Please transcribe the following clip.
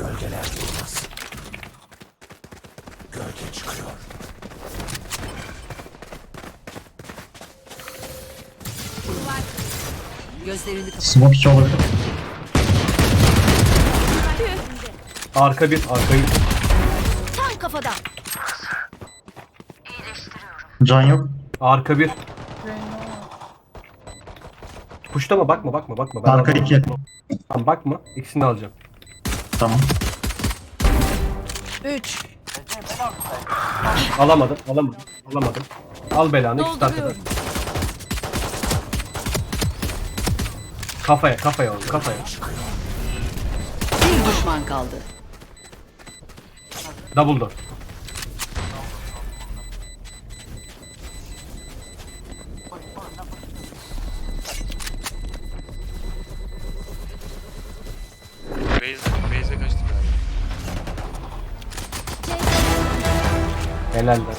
Gölgeler durmaz. Gölge çıkıyor. Gözlerini kapat. Smoke 2 olabilir. Arka bir, arkayı. Tam kafadan. Can yok. Arka bir. Puşlama bakma bakma bakma. Ben Arka. 2. Tamam bakma. İkisini de alacağım. Tamam. 3. Alamadım, alamadım, alamadım. Al belanı de arkada. Kafaya, kafaya oğlum, kafaya. Bir düşman kaldı. Double door. Base'e El Aldo.